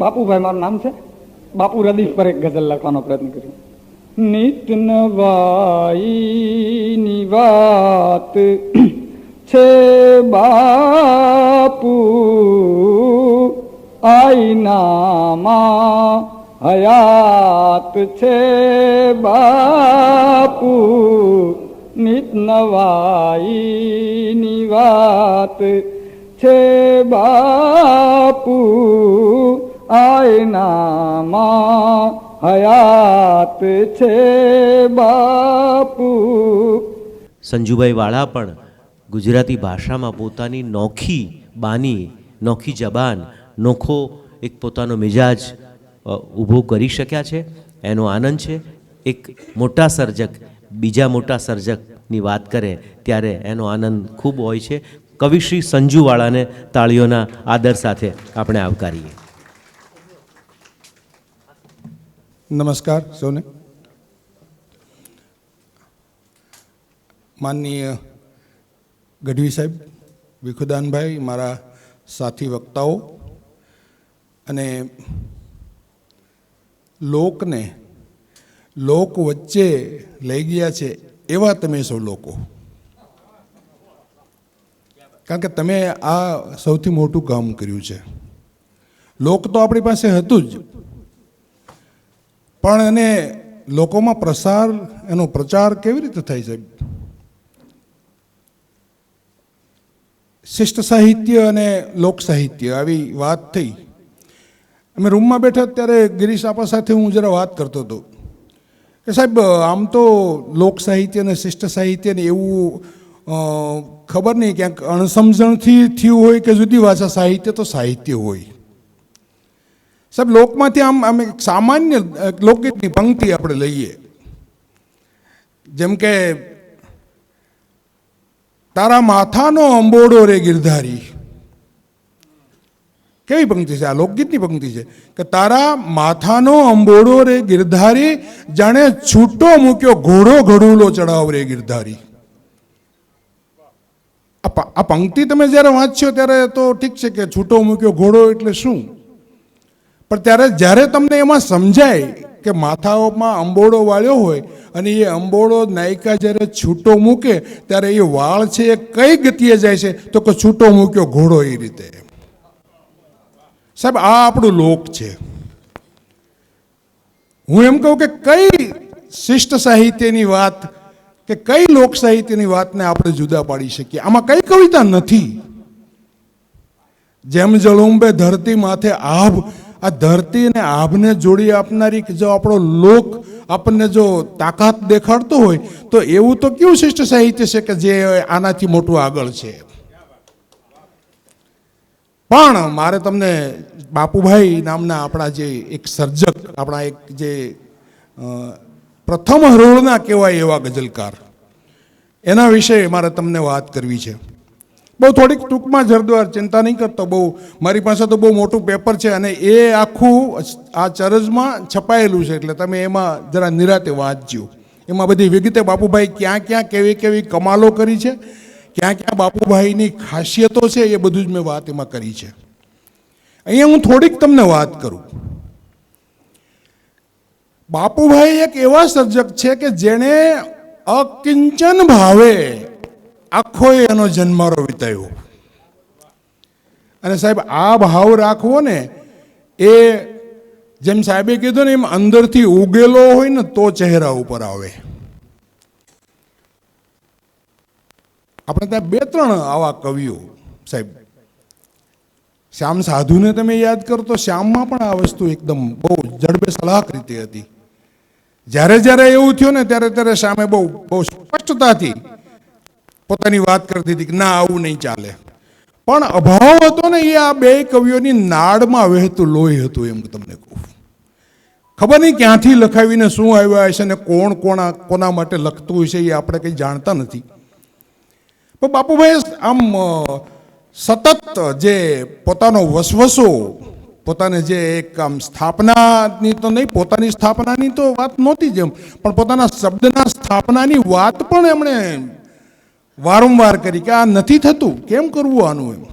બાપુભાઈ, મારું નામ છે. બાપુ રદીફ પર એક ગઝલ લખવાનો પ્રયત્ન કર્યો. નિત નવાઈની વાત છે, બાપુ, આઈનામાં હયાત છે, બાપુ નિત નવાઈની વાત છે, બાપુ આયનામાં હયાત છે બાપુ. સંજુભાઈ વાળા પણ ગુજરાતી ભાષામાં પોતાની નોખી બાની, નોખી જબાન, નોખો એક પોતાનો મિજાજ ઊભો કરી શક્યા છે. એનો આનંદ છે. એક મોટા સર્જક, બીજા મોટા સર્જકની વાત કરે ત્યારે એનો આનંદ ખૂબ હોય છે. કવિ શ્રી સંજુવાળાને તાળીઓના આદર સાથે આપણે આવકારીએ. નમસ્કાર સૌને. માનનીય ગઢવી સાહેબ, વિખુદાનભાઈ, મારા સાથી વક્તાઓ અને લોકને, લોક વચ્ચે લઈ ગયા છે એવા તમે સૌ લોકો. કારણ કે તમે આ સૌથી મોટું કામ કર્યું છે. લોક તો આપણી પાસે હતું જ. પણ એને લોકોમાં પ્રસાર, એનો પ્રચાર કેવી રીતે થાય સાહેબ? શિષ્ટ સાહિત્ય અને લોક સાહિત્ય, આવી વાત થઈ. અમે રૂમમાં બેઠા ત્યારે ગિરીશ આપા સાથે હું જરા વાત કરતો હતો. કે સાહેબ, આમ તો લોક સાહિત્ય અને શિષ્ટ સાહિત્ય ને એવું ખબર નહીં, ક્યાંક અણસમજણથી થયું હોય કે જુદી ભાષા, સાહિત્ય તો સાહિત્ય હોય. સાહેબ, લોકમાંથી આમ અમે સામાન્ય લોકગીતની પંક્તિ આપણે લઈએ. જેમ કે, તારા માથાનો અંબોડો રે ગિરધારી. કેવી પંક્તિ છે? આ લોકગીતની પંક્તિ છે કે, તારા માથાનો અંબોડો રે ગિરધારી, જાણે છૂટો મૂક્યો ઘોડો ઘડુલો ચડાવ રે ગિરધારી. આ પંક્તિ તમે જ્યારે વાંચશો ત્યારે તો ઠીક છે કે છૂટો મૂક્યો ઘોડો એટલે શું? પણ ત્યારે જ્યારે તમને એમાં સમજાય કે માથાઓમાં અંબોડો વાળ્યો હોય અને એ અંબોડો નાયકા જ્યારે છૂટો મૂકે, ત્યારે એ વાળ છે એ કઈ ગતિએ જાય છે? તો કે છૂટો મૂક્યો ઘોડો એ રીતે. સાહેબ, આ આપણું લોક છે. હું એમ કહું કે કઈ શિષ્ટ સાહિત્યની વાત, કે કઈ લોક સાહિત્યની વાતને આપણે જુદા પાડી શકીએ? આમાં કઈ કવિતા નથી? જેમ જળુંબે ધરતી માથે આભ આ ધરતી અને આભને જોડી આપનારી જો આપણો લોક આપણને જો તાકાત દેખાડતો હોય, તો એવું તો કેવું શિષ્ટ સાહિત્ય છે કે જે આનાથી મોટું આગળ છે? પણ મારે તમને બાપુભાઈ નામના આપણા જે એક સર્જક, આપણા એક જે પ્રથમ હરોળના કહેવાય એવા ગઝલકાર. એના વિશે મારે તમને વાત કરવી છે. બહુ થોડીક ટૂંકમાં જરદવાર, ચિંતા નહીં કરતો, બહુ, મારી પાસે તો બહુ મોટું પેપર છે અને એ આખું આ ચરજમાં છપાયેલું છે, એટલે તમે એમાં જરા નિરાતે વાંચજો. એમાં બધી વિગતે બાપુભાઈ ક્યાં ક્યાં કેવી કેવી કમાલો કરી છે, ક્યાં ક્યાં બાપુભાઈની ખાસિયતો છે, એ બધું જ મેં વાત એમાં કરી છે. અહીંયા હું થોડીક તમને વાત કરું. બાપુભાઈ એક એવા સર્જક છે કે જેણે અકિંચન ભાવે આખો એનો જન્મારો વિતાવ્યો. અને સાહેબ, આ ભાવ રાખવો ને, એ જેમ સાહેબે કીધું ને, એમ અંદરથી ઉગેલો હોય ને, તો ચહેરા ઉપર આવે. આપણે ત્યાં બે ત્રણ આવા કવિઓ, સાહેબ. શ્યામ સાધુને તમે યાદ કરો તો શ્યામમાં પણ આ વસ્તુ એકદમ બહુ જડબે સલાહક રીતે હતી. જ્યારે જ્યારે એવું થયું ને, ત્યારે ત્યારે શ્યામે બહુ બહુ સ્પષ્ટતાથી પોતાની વાત કરતી હતી કે ના, આવું નહીં ચાલે. પણ અભાવ હતો ને એ આ બે કવિઓની નાડમાં વહેતું લોહી હતું એમ તમને કહું ખબર નહીં ક્યાંથી લખાવીને શું આવ્યા હશે ને કોણ કોણા કોના માટે લખતું હશે એ આપણે કંઈ જાણતા નથી. પણ બાપુભાઈ, આમ સતત જે પોતાનો વસવસો, પોતાને જે એક આમ સ્થાપનાની તો નહીં, પોતાની સ્થાપનાની તો વાત નહોતી જ એમ, પણ પોતાના શબ્દના સ્થાપનાની વાત પણ એમણે વારંવાર કરી કે આ નથી થતું. કેમ કરવું આનું એમ?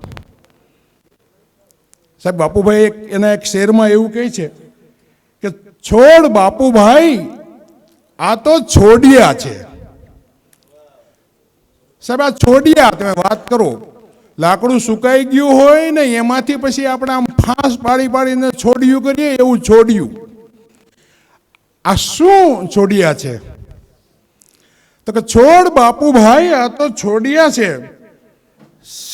સાહેબ, બાપુભાઈ એક એના એક શેરમાં એવું કહે છે કે છોડ બાપુભાઈ, આ તો છોડિયા છે. સાહેબ, આ છોડિયા, તમે વાત કરો. લાકડું સુકાઈ ગયું હોય ને એમાંથી પછી આપણે આમ ફાંસ પાડી પાડીને છોડિયું કરીએ એવું છોડ્યું. આ શું છોડિયા છે? તો કે, છોડ બાપુભાઈ, આ તો છોડિયા છે.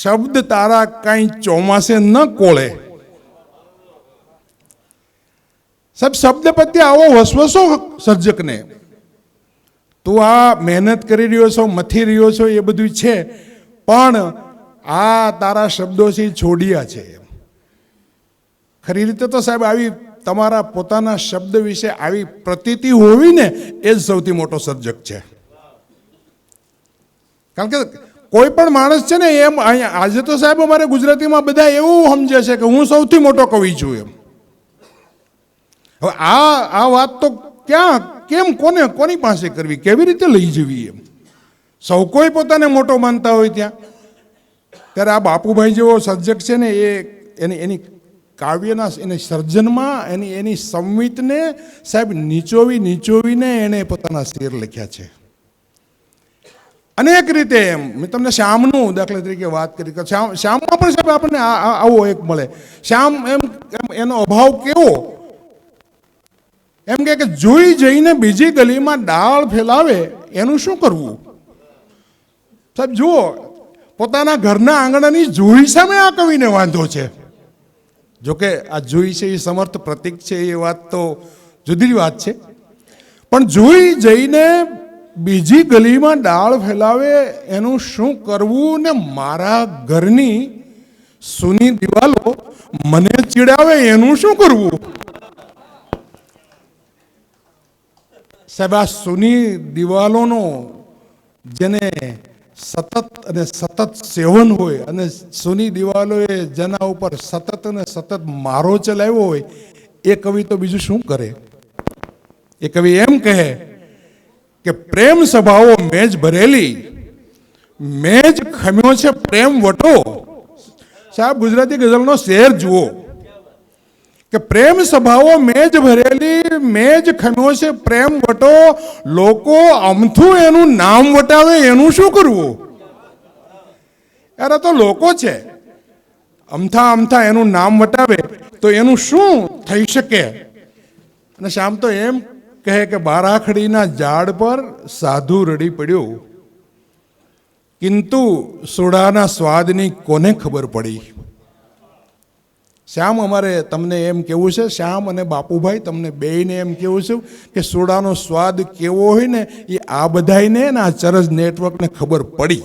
શબ્દ તારા કઈ ચોમાસે ન કોળે. સાહેબ, શબ્દ પ્રત્યે આવો વસવસો સર્જકને. તું આ મહેનત કરી રહ્યો છો, મથી રહ્યો છો, એ બધું છે, પણ આ તારા શબ્દોથી છોડિયા છે. ખરી રીતે તો સાહેબ, આવી તમારા પોતાના શબ્દ વિશે આવી પ્રતીતિ હોવી ને એ જ સૌથી મોટો સર્જક છે. કારણ કે કોઈ પણ માણસ છે ને એમ અહીંયા, આજે તો સાહેબ અમારે ગુજરાતીમાં બધા એવું સમજે છે કે હું સૌથી મોટો કવિ છું એમ. હવે આ આ વાત તો ક્યાં, કેમ, કોને, કોની પાસે કરવી? કેવી રીતે લઈ જવી એમ? સૌ કોઈ પોતાને મોટો માનતા હોય ત્યાં. ત્યારે આ બાપુભાઈ જેવો સર્જક છે ને એ એની એની કાવ્યના, એની સર્જનમાં, એની એની સંવિતને સાહેબ નીચોવી, નીચોવીને એણે પોતાના શેર લખ્યા છે. અનેક રીતે એમ. મેં તમને શ્યામનું દાખલા તરીકે વાત કરી. કે શ્યામ શ્યામમાં પણ સાહેબ આપણને આવો એક મળે. શ્યામ એમ એનો અભાવ કેવો? એમ કે જોઈ જઈને બીજી ગલીમાં ડાળ ફેલાવે, એનું શું કરવું? સાહેબ, જુઓ, પોતાના ઘરના આંગણાની જોઈ સામે આ કવિને વાંધો છે. જોકે આ જોઈ છે એ સમર્થ પ્રતિક છે એ વાત તો જુદી વાત છે. પણ જોઈ જઈને બીજી ગલીમાં ડાળ ફેલાવે, એનું શું કરવું ને મારા ઘરની સૂની દિવાલો મને ચીડાવે, એનું શું કરવું? સાહેબ, આ સૂની દિવાલોનો જેને સતત અને સતત સેવન હોય અને સૂની દિવાલોએ જેના ઉપર સતત અને સતત મારો ચલાવ્યો હોય, એ કવિ તો બીજું શું કરે? એ કવિ એમ કહે કે પ્રેમ સભાઓ મેજ ભરેલી, મેજ ખમ્યો છે પ્રેમ વટો. સાહેબ, ગુજરાતી ગઝલનો શેર જુઓ. કે પ્રેમ સભાઓ મેજ ભરેલી, મેજ ખમ્યો છે પ્રેમ વટો. લોકો અમથું એનું નામ વટાવે, એનું શું કરવું? યાર તો લોકો છે. અમથા અમથા એનું નામ વટાવે, તો એનું શું થઈ શકે? અને શામ તો એમ કહે કે બારાખડીના ઝાડ પર સાધુ રડી પડ્યો. કિંતુ સોડાના સ્વાદની કોને ખબર પડી? શ્યામ અમારે તમને એમ કેવું છે? શ્યામ અને બાપુભાઈ તમને બેયને એમ કેવું છું કે સોડાનો સ્વાદ કેવો હોય ને એ આ બધાને ને આ ચરજ નેટવર્કને ખબર પડી.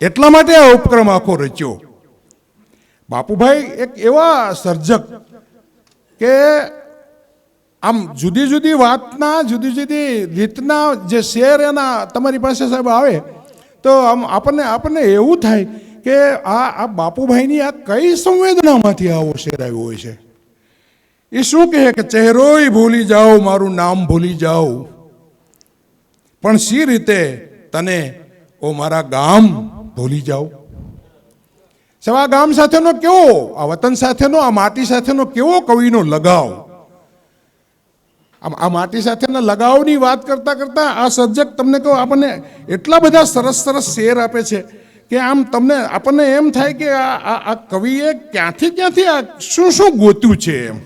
એટલા માટે આ ઉપક્રમ આખો રચ્યો. બાપુભાઈ એક એવા સર્જક કે આમ જુદી જુદી વાતના, જુદી જુદી રીતના જે શેર એના તમારી પાસે સાહેબ આવે, તો આમ આપણને આપણને એવું થાય કે આ આ બાપુભાઈની આ કઈ સંવેદનામાંથી આવો શેર આવ્યો હોય છે? એ શું કહે કે ચહેરોય ભૂલી જાઓ, મારું નામ ભૂલી જાઓ. પણ સી રીતે તને, ઓ મારા ગામ ભૂલી જાઓ? સવા ગામ સાથેનો કેવો, આ વતન સાથેનો, આ માટી સાથેનો કેવો કવિનો લગાવ? આ માટી સાથેના લગાવની વાત કરતાં કરતાં આ સર્જક તમને કહું, આપણને એટલા બધા સરસ સરસ શેર આપે છે કે આમ તમને, આપણને એમ થાય કે આ, આ- આ કવિએ ક્યાંથી ક્યાંથી આ શું શું ગોત્યું છે એમ.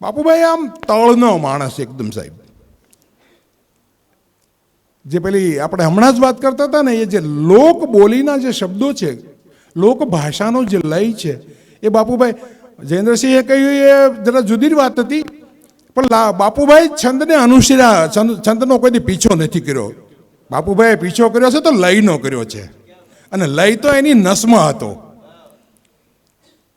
બાપુભાઈ, આમ તળનો માણસ એકદમ સાહેબ. જે પેલી આપણે હમણાં જ વાત કરતા હતા ને, એ જે લોક બોલીના જે શબ્દો છે, લોક ભાષાનો જે લય છે, એ બાપુભાઈ જયેન્દ્રસિંહે કહ્યું, એ જરા જુદી વાત હતી. પણ બાપુભાઈ છંદને અનુસર્યા છંદ, છંદનો કોઈ દી પીછો નથી કર્યો. બાપુભાઈએ પીછો કર્યો છે તો લયનો કર્યો છે. અને લય તો એની નસમાં હતો.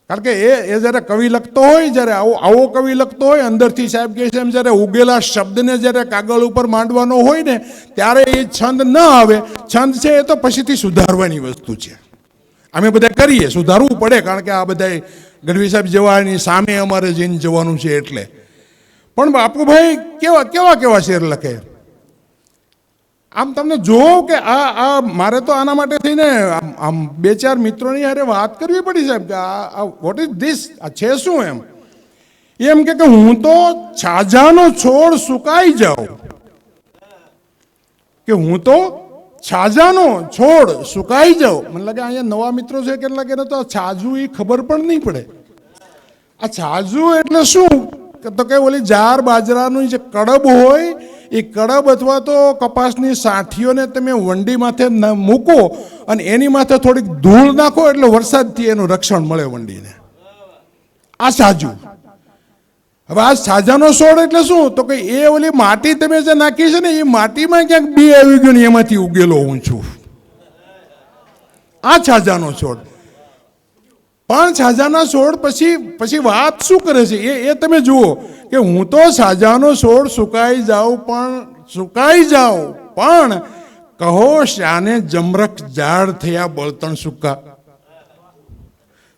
કારણ કે એ એ જ્યારે કવિ લખતો હોય, જ્યારે આવો આવો કવિ લખતો હોય, અંદરથી સાહેબ કહે છે એમ જ્યારે ઉગેલા શબ્દને જ્યારે કાગળ ઉપર માંડવાનો હોય ને, ત્યારે એ છંદ ન આવે. છંદ છે એ તો પછીથી સુધારવાની વસ્તુ છે. અમે બધા કરીએ, સુધારવું પડે, કારણ કે આ બધા ગઢવી સાહેબ જવાની સામે અમારે જઈને જવાનું છે એટલે. પણ બાપુભાઈ કેવા કેવા કેવા શેર લખે? આમ તમને જોવો કે આ આ મારે તો આના માટે થઈને આમ બે ચાર મિત્રોની હારે વાત કરવી પડી સાહેબ, કે આ આ વોટ ઇઝ ધીસ આ છે શું એમ? એમ કે હું તો છાજાનો છોડ સુકાઈ જાઉં. કે હું તો છાજાનો છોડ સુકાઈ જાઉં. મને લાગે અહીંયા નવા મિત્રો છે કેટલા કે તો આ છાજુ એ ખબર પણ નહીં પડે. આ છાજુ એટલે શું? તો કે ઓલી જાર બાજરાનું જે કડબ હોય, એ કડબ અથવા તો કપાસની સાંઠીઓને તમે વંડી માથે મૂકો અને એની માથે થોડીક ધૂળ નાખો એટલે વરસાદથી એનું રક્ષણ મળે વંડીને. આ સાજુ. હવે આ સાજાનો છોડ એટલે શું? તો કે એ ઓલી માટી તમે જે નાખી છે ને, એ માટીમાં ક્યાંક બી આવી ગયું ને, એમાંથી ઉગેલો હું છું. આ છાજાનો છોડ પણ સાજાના છોડ પછી પછી વાત શું કરે છે? એ એ તમે જુઓ કે હું તો સાજાનો છોડ સુકાઈ જાઉં પણ, સુકાઈ જાઉં પણ કહો શાને જમરક ઝાડ થયા બળતણ સુકા.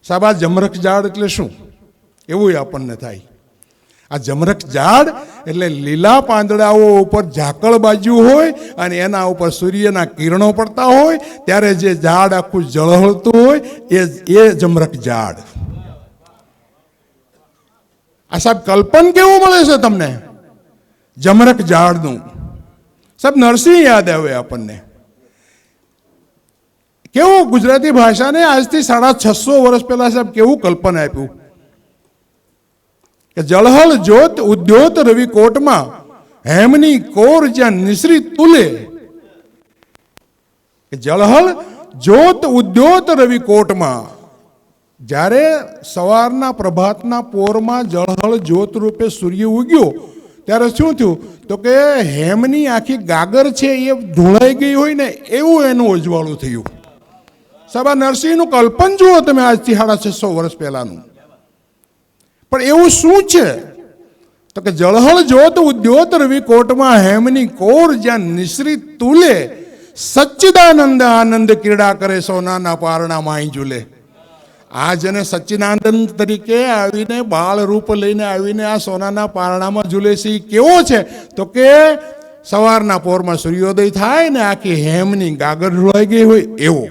સાબા જમરક ઝાડ એટલે શું? એવું આપણને થાય. આ જમરક ઝાડ એટલે લીલા પાંદડાઓ ઉપર ઝાકળ બાજુ હોય અને એના ઉપર સૂર્યના કિરણો પડતા હોય, ત્યારે જે ઝાડ આખું જળહળતું હોય, એ એ જમરક ઝાડ. આ સાહેબ કલ્પન કેવું મળે છે તમને? જમરક ઝાડનું. સાહેબ નરસિંહ યાદ આવે આપણને. કેવું ગુજરાતી ભાષાને આજથી સાડા છસો વર્ષ પહેલા સાહેબ કેવું કલ્પન આપ્યું? કે જળહળ જોત ઉદ્યોત રવિ કોટમાં હેમની કોર જ્યાં નિશ્રી તુલે. કે જળહળ જોત ઉદ્યોત રવિ કોટમાં. જ્યારે સવારના પ્રભાતના પોરમાં જળહળ જ્યોત રૂપે સૂર્ય ઉગ્યો, ત્યારે શું થયું? તો કે હેમની આખી ગાગર છે એ ધોળાઈ ગઈ હોય ને એવું એનું ઉજવાળું થયું. સભા નરસિંહનું કલ્પન જુઓ તમે આજથી સાડા છસો વર્ષ પહેલાનું. પણ એવું શું છે? તો કે જળહળ જોત ઉદ્યોત રવિ કોટમાં હેમની કોર જ્યાં નિશ્રી તુલે, સચ્ચિદાનંદ આનંદ ક્રીડા કરે સોનાના પારણા માઈ ઝૂલે. આ જેને સચ્ચિદાનંદ તરીકે આવીને બાળ રૂપ લઈને આવીને આ સોનાના પારણામાં ઝૂલે છે કેવો છે? તો કે સવારના પોરમાં સૂર્યોદય થાય ને આખી હેમની ગાગર રોઈ ગઈ હોય એવો.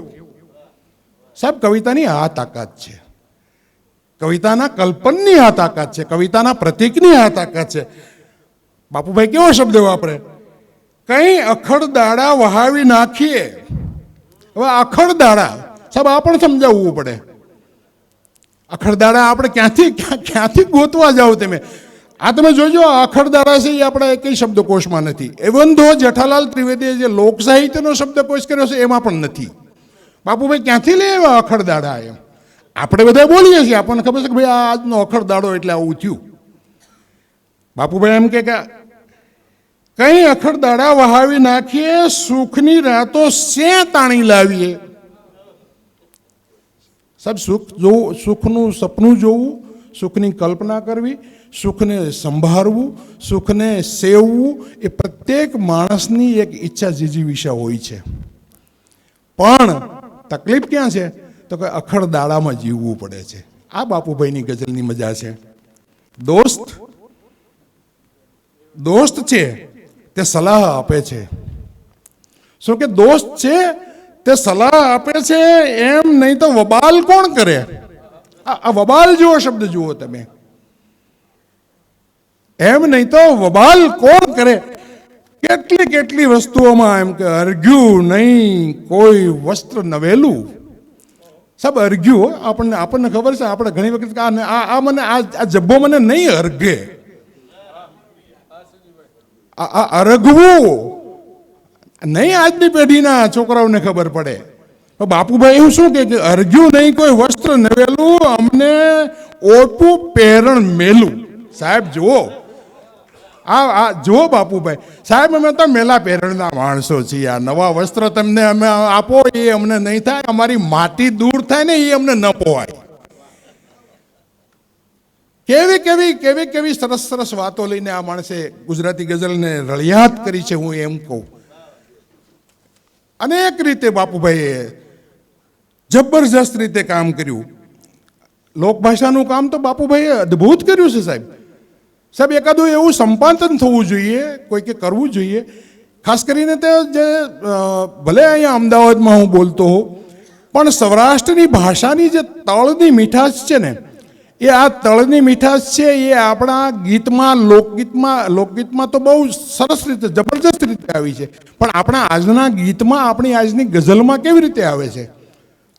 સાહેબ, કવિતાની આ તાકાત છે. કવિતાના કલ્પનની આ તાકાત છે, કવિતાના પ્રતીકની આ તાકાત છે. બાપુભાઈ, કેવો શબ્દ વાપરે? કઈ અખડ દાડા વહાવી નાખીએ. હવે અખડ દાડા, સાહેબ, આ પણ સમજાવવું પડે. અખડદાડા આપણે ક્યાંથી ક્યાંથી ગોતવા જાઓ તમે? આ તમે જોજો અખડદાડા છે એ આપણા એકય શબ્દકોશમાં નથી. એવન ધો જેઠાલાલ ત્રિવેદીએ જે લોક સાહિત્યનો શબ્દકોશ કર્યો છે, એમાં પણ નથી. બાપુભાઈ, ક્યાંથી લે એવા અખડદાડા એમ? આપણે બધા બોલીએ છીએ. આપણને ખબર છે કે ભાઈ આજનો અખડદાડો એટલે આવું થયું. બાપુભાઈ એમ કે કઈ અખડ દાડા વહાવી નાખીએ, સુખની રાતો સે તાણી લાવીએ. સાહેબ, સુખ જોવું, સુખનું સપનું જોવું, સુખની કલ્પના કરવી, સુખને સંભાળવું, સુખને સેવવું એ પ્રત્યેક માણસની એક ઈચ્છા જીજી વિશે હોય છે. પણ તકલીફ ક્યાં છે? તો કે અખડ દાડામાં જીવવું પડે છે. આ બાપુભાઈની ગઝલની મજા છે. દોસ્ત દોસ્ત છે, તે સલાહ આપે છે. શું કે દોસ્ત છે, તે સલાહ આપે છે, એમ નહીં તો વબાલ કોણ કરે? આ વબાલ જેવો શબ્દ જુઓ તમે. એમ નહીં તો વબાલ કોણ કરે? કેટલી કેટલી વસ્તુઓમાં એમ કે અર્ગ્યું નહીં, કોઈ વસ્ત્ર નવેલું. સાહેબ અર્ઘ્યું આપણને આપણને ખબર છે, આપણે ઘણી વખત આ આ- મને આ જબ્બો મને નહીં અર્ઘે આ અરગવું. નહીં આજની પેઢીના છોકરાઓને ખબર પડે. બાપુભાઈ એવું શું કે અર્ગ્યું નહીં કોઈ વસ્ત્ર નવેલું, અમને ઓટું પહેરણ મેલું. સાહેબ, જુઓ. આ આ જુઓ બાપુભાઈ. સાહેબ, અમે તો મેલા પહેરણના માણસો છીએ. આ નવા વસ્ત્ર તમને અમે આપો, એ અમને નહીં થાય. અમારી માટી દૂર થાય ને, એ અમને ન પોવાય કેવી કેવી કેવી કેવી સરસ સરસ વાતો લઈને આ માણસે ગુજરાતી ગઝલને રળિયાત કરી છે, હું એમ કહું. અનેક રીતે બાપુભાઈએ જબરજસ્ત રીતે કામ કર્યું. લોકભાષાનું કામ તો બાપુભાઈએ અદ્ભુત કર્યું છે, સાહેબ. સાહેબ, એકાદું એવું સંપાદન થવું જોઈએ કોઈકે કરવું જોઈએ. ખાસ કરીને તે જે ભલે અહીંયા અમદાવાદમાં હું બોલતો હોઉં, પણ સૌરાષ્ટ્રની ભાષાની જે તળની મીઠાશ છે ને, એ આ તળની મીઠાશ છે, એ આપણા ગીતમાં, લોકગીતમાં લોકગીતમાં તો બહુ સરસ રીતે, જબરજસ્ત રીતે આવી છે. પણ આપણા આજના ગીતમાં, આપણી આજની ગઝલમાં કેવી રીતે આવે છે?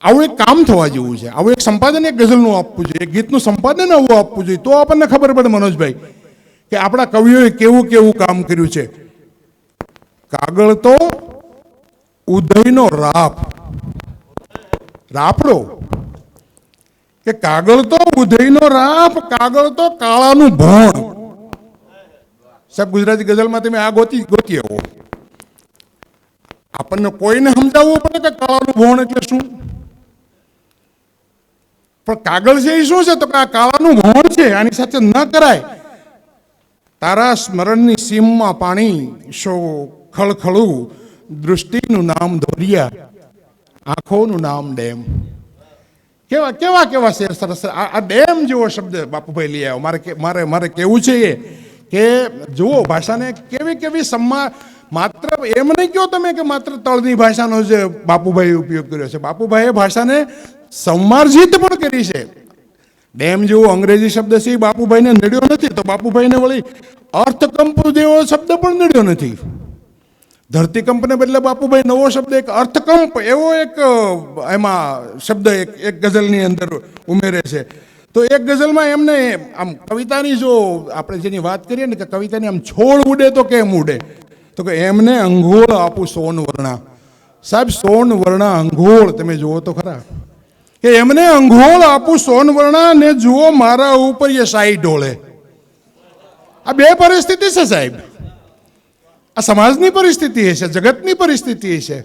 આવું એક કામ થવા જેવું છે. આવું એક સંપાદન એક ગઝલનું આપવું જોઈએ ગીતનું સંપાદન આવું આપવું જોઈએ, તો આપણને ખબર પડે, મનોજભાઈ. કે આપણા કવિઓએ કેવું કેવું કામ કર્યું છે? કાગળ તો ઉદયનો રાપ. રાપડો. કે કાગળ તો ઉદયનો રાપ, કાગળ તો કાળાનું ભણ. સાહેબ, ગુજરાતી ગઝલમાં તમે આ ગોતી ગોતી આવો. આપણને કોઈને સમજાવવું પડે કે કાળાનું ભણ એટલે શું? પણ કાગળ છે એ શું છે? તો કે આ કાળાનું ભણ છે, આની સાથે ન કરાય. તારા સ્મરણની સીમમાં પાણી શો ખળખળું, દૃષ્ટિનું નામ ધોરિયા, આંખોનું નામ ડેમ. કેવા કેવા કેવા શેર સરસ આ ડેમ જેવો શબ્દ બાપુભાઈ લઈ આવ્યો. મારે મારે મારે કેવું છે એ? કે જુઓ, ભાષાને કેવી કેવી સમ્મા માત્ર એમ નહીં કહો તમે કે માત્ર તળની ભાષાનો જે બાપુભાઈ ઉપયોગ કર્યો છે. બાપુભાઈએ ભાષાને સંમાર્જિત પણ કરી છે. ડેમ જેવો અંગ્રેજી શબ્દ છે બાપુભાઈને નડ્યો નથી. તો બાપુભાઈને વળી અર્થકંપ જેવો શબ્દ પણ નડ્યો નથી. ધરતીકંપને બદલે બાપુભાઈ નવો શબ્દ, એક અર્થકંપ, એવો એક એમાં શબ્દ એક એક ગઝલની અંદર ઉમેરે છે. તો એક ગઝલમાં એમને આમ કવિતાની જો આપણે જેની વાત કરીએ ને, કે કવિતાની આમ છોડ ઉડે તો કેમ ઉડે? તો કે એમને અંઘોળ આપું સોન વર્ણા સાહેબ સોન વર્ણા અંઘોળ તમે જુઓ તો ખરા. કે એમને અંઘોળ આપું સોન વર્ણા ને જુઓ મારા ઉપર એ સાઈ ઢોળે. આ બે પરિસ્થિતિ છે સાહેબ. આ સમાજની પરિસ્થિતિ હશે, જગતની પરિસ્થિતિ હશે.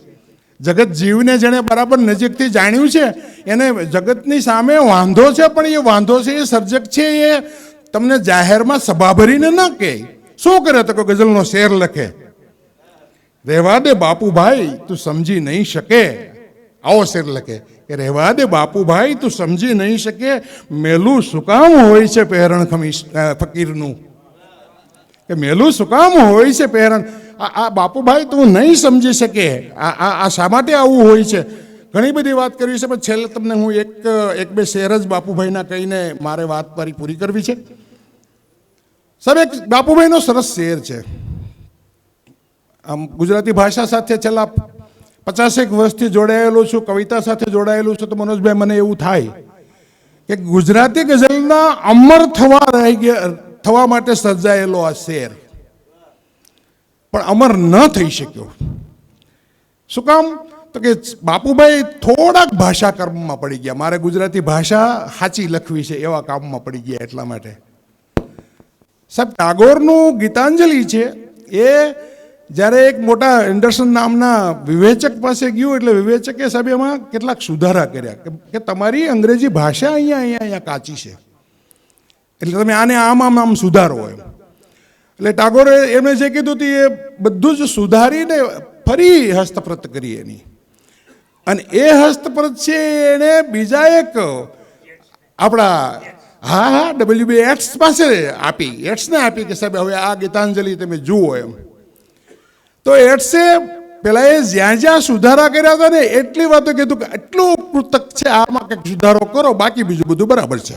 જગત જીવને જેણે બરાબર નજીકથી જાણ્યું છે, એને જગતની સામે વાંધો છે, પણ એ વાંધો છે, એ સર્જક છે, એ તમને જાહેરમાં સભા ભરીને ન કહે. શું કરે તો કે ગઝલનો શેર લખે. રહેવા દે બાપુભાઈ, તું સમજી નહીં શકે. આવો શેર લખે. કે રહેવા દે બાપુભાઈ, તું સમજી નહીં શકે. મેલું શું હોય છે પહેરણ ખમીસ ફકીરનું? કે મેલું શું હોય છે પહેરણ? આ બાપુભાઈ તું નહીં સમજી શકે. આ આ શા માટે આવું હોય છે? ઘણી બધી વાત કરવી છે, પણ છેલ્લે તમને હું એક એક બે શેર જ બાપુભાઈના કહીને મારે વાત મારી પૂરી કરવી છે. સાહેબ, એક બાપુભાઈનો સરસ શેર છે. આમ ગુજરાતી ભાષા સાથે છેલ્લા પચાસેક વર્ષથી જોડાયેલો છું, કવિતા સાથે જોડાયેલું છું, તો મનોજભાઈ, મને એવું થાય કે ગુજરાતી ગઝલના અમર થવા રહી ગયા, થવા માટે સર્જાયેલો આ શેર. પણ અમર ન થઈ શક્યો. શું કામ? તો કે બાપુભાઈ થોડાક ભાષા કર્મમાં પડી ગયા. મારે ગુજરાતી ભાષા સાચી લખવી છે, એવા કામમાં પડી ગયા એટલા માટે. સાહેબ, ટાગોરનું ગીતાંજલિ છે, એ જ્યારે એક મોટા એન્ડરસન નામના વિવેચક પાસે ગયું એટલે વિવેચકે સાહેબ એમાં કેટલાક સુધારા કર્યા કે- તમારી અંગ્રેજી ભાષા અહીંયા અહીંયા અહીંયા કાચી છે. એટલે તમે આને આમ આમ આમ સુધારો એમ. એટલે ટાગોરે એમણે જે કીધું હતું એ બધું જ સુધારીને ફરી હસ્તપ્રત કરી એની. અને એ હસ્તપ્રત છે એણે બીજા એક આપણા હા હા ડબલ્યુ બી એટ્સ પાસે આપી, એટ્સને આપી કે સાહેબ હવે આ ગીતાંજલિ તમે જુઓ એમ. તો એટ્સે પેલા એ જ્યાં જ્યાં સુધારા કર્યા હતા ને એટલી વાતો કીધું કે એટલું કૃતક છે, આમાં કંઈક સુધારો કરો, બાકી બીજું બધું બરાબર છે.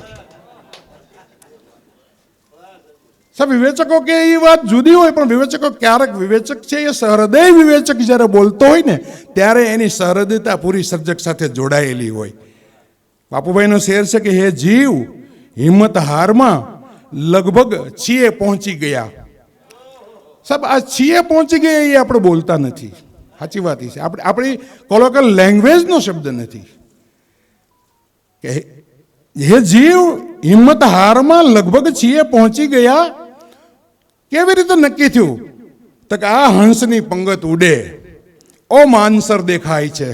સાહેબ વિવેચકો કે એ વાત જુદી હોય, પણ વિવેચકો ક્યારેક વિવેચક છે, એ સહૃદય વિવેચક જ્યારે બોલતો હોય ને, ત્યારે એની સહૃદયતા પૂરી સર્જક સાથે જોડાયેલી હોય. બાપુભાઈનો શેર છે કે, હે જીવ હિંમત હારમાં લગભગ છીએ પહોંચી ગયા. સાહેબ, આ છીએ પહોંચી ગયા એ આપણે બોલતા નથી. સાચી વાત એ છે. આપણે આપણી કોલોકલ લેંગ્વેજનો શબ્દ નથી. કે હે જીવ, હિંમત હારમાં લગભગ છીએ પહોંચી ગયા. કેવી રીતે નક્કી થયું? તો કે આ હંસની પંગત ઉડે. ઓ માનસર દેખાય છે.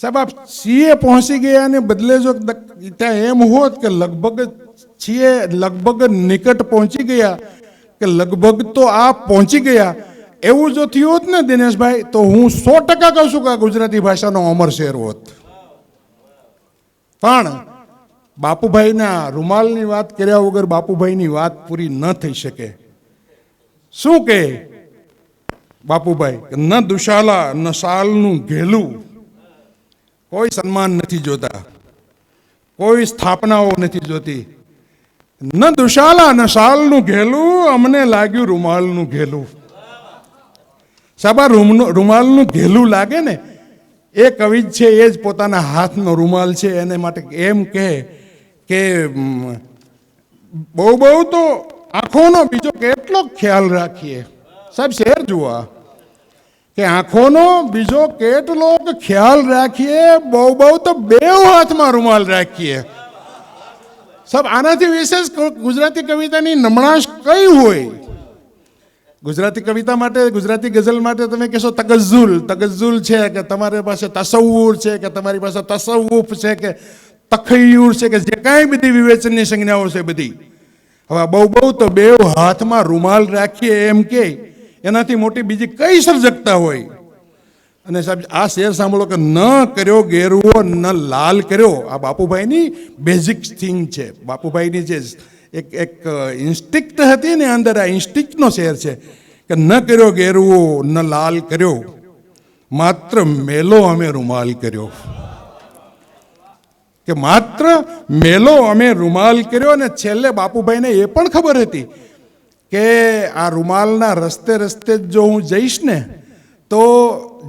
સાહેબ, આપ છીએ પહોંચી ગયા ને બદલે જો ત્યાં એમ હોત કે લગભગ છીએ, લગભગ નિકટ પહોંચી ગયા કે લગભગ તો આ પહોંચી ગયા. એવું જો થયું હોત ને દિનેશભાઈ, તો હું સો ટકા કહું છું કે ગુજરાતી ભાષાનો અમર શેર હોત. પણ બાપુભાઈના રૂમાલની વાત કર્યા વગર બાપુભાઈની વાત પૂરી ન થઈ શકે. શું કે? બાપુભાઈ ન દુશાલા, ન સાલનું ઘેલું. કોઈ સન્માન નથી જોતા. કોઈ સ્થાપનાઓ નથી જોતી. ન દુશાલા, ન શાલનું ઘેલું, અમને લાગ્યું રૂમાલનું ઘેલું. સાબા રૂમાલનું ઘેલું લાગે ને? એ કવિ છે, એ જ પોતાના હાથનો રૂમાલ છે, એને માટે એમ કહે કે બહુ બહુ તો આંખોનો બીજો કેટલો ખ્યાલ રાખીએ. સાહેબ, શેર જુઓ કે આંખોનો બીજો કેટલો ખ્યાલ રાખીએ, બહુ બહુ તો બે હાથમાં રૂમાલ રાખીએ. સાહેબ, આનાથી વિશેષ ગુજરાતી કવિતાની નમણાશ કઈ હોય? ગુજરાતી કવિતા માટે, ગુજરાતી ગઝલ માટે તમે કહેશો તગઝુલ. તગઝુલ છે કે તમારી પાસે તસવ્વુર છે કે તમારી પાસે તસવ્વુફ છે કે તખૈયુર છે કે જે કાંઈ બધી વિવેચનની સંજ્ઞાઓ છે બધી. હવે બહુ બહુ તો બે હાથમાં રૂમાલ રાખીએ એમ કે, એનાથી મોટી બીજી કઈ સર્જકતા હોય? અને સાહેબ, આ શેર સાંભળો કે ન કર્યો, ગેરવો, ન લાલ કર્યો, આ બાપુભાઈની બેઝિક થિંગ છે. બાપુભાઈની જે એક એક ઇન્સ્ટિક્ટ હતી ને અંદર, આ ઇન્સ્ટિક્ટનો શેર છે કે ન કર્યો, ગેરવો, ન લાલ કર્યો, માત્ર મેલો અમે રૂમાલ કર્યો. કે માત્ર મેલો અમે રૂમાલ કર્યો અને છેલ્લે બાપુભાઈને એ પણ ખબર હતી કે આ રૂમાલના રસ્તે રસ્તે જ જો હું જઈશ ને, તો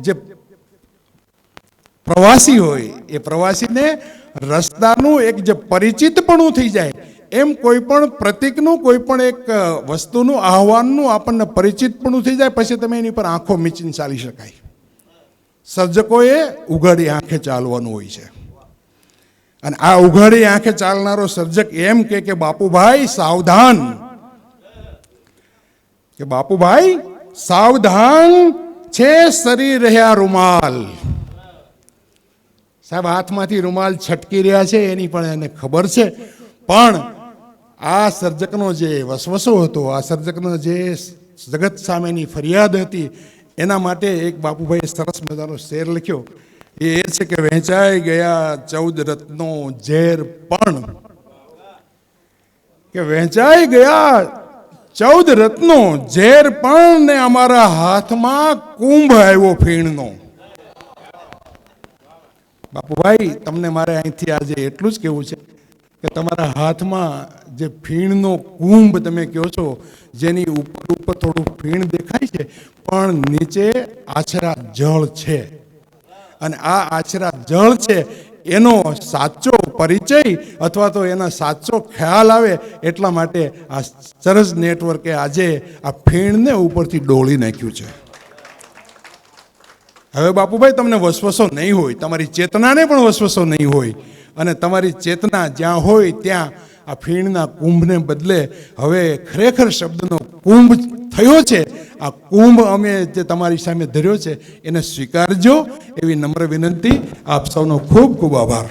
જે પ્રવાસી હોય, એ પ્રવાસીને રસ્તાનું એક જે પરિચિતપણું થઈ જાય, એમ કોઈ પણ પ્રતિકનું, કોઈ પણ એક વસ્તુનું, આહવાનનું આપણને પરિચિતપણું થઈ જાય, પછી તમે એની પર આંખો મીચીને ચાલી શકાય. સર્જકોએ ઉઘાડી આંખે ચાલવાનું હોય છે. અને આ ઉઘાડી આંખે ચાલનારો સર્જક એમ કે કે, બાપુભાઈ, સાવધાન. કે, બાપુભાઈ, સાવધાન છે શરીર રહ્યા રૂમાલ. સાહેબ, હાથમાંથી રૂમાલ છટકી રહ્યા છે, એની પણ એને ખબર છે. પણ આ સર્જકનો જે વસવસો હતો, આ સર્જકનો જે જગત સામેની ફરિયાદ હતી, એના માટે એક બાપુભાઈએ સરસ મજાનો શેર લખ્યો. એ એ છે કે વહેંચાઈ ગયા ચૌદ રત્નો ઝેર પણ કે વહેંચાઈ ગયા ચૌદ રત્નો ઝેર પણ ને અમારા હાથમાં કુંભ આવ્યો ફીણનો. બાપુભાઈ તમને મારે અહીંથી આજે એટલું જ કહેવું છે કે તમારા હાથમાં જે ફીણનો કુંભ તમે કહો છો, જેની ઉપર ઉપર થોડું ફીણ દેખાય છે, પણ નીચે આછરા જળ છે. અને આ આછરા જળ છે, એનો સાચો પરિચય અથવા તો એનો સાચો ખ્યાલ આવે એટલા માટે આ સરસ નેટવર્કે આજે આ ફીણને ઉપરથી ડોળી નાખ્યું છે. હવે બાપુભાઈ, તમને વસવસો નહીં હોય, તમારી ચેતનાને પણ વસવસો નહીં હોય. અને તમારી ચેતના જ્યાં હોય, ત્યાં આ ફીણના કુંભને બદલે હવે ખરેખર શબ્દનો કુંભ થયો છે. આ કુંભ અમે જે તમારી સામે ધર્યો છે, એને સ્વીકારજો. એવી નમ્ર વિનંતી, આપ સૌનો ખૂબ ખૂબ આભાર.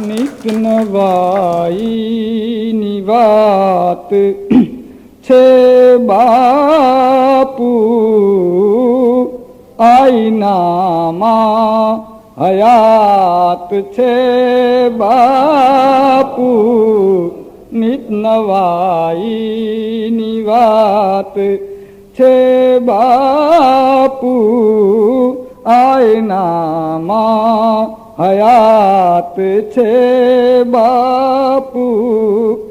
નિત નવાઈની વાત છે બાપુ. આઈનામાં હયાત છે બાપુ નિત નવાઈની વાત છે બાપુ આઈનામાં હયાત છે બાપુ.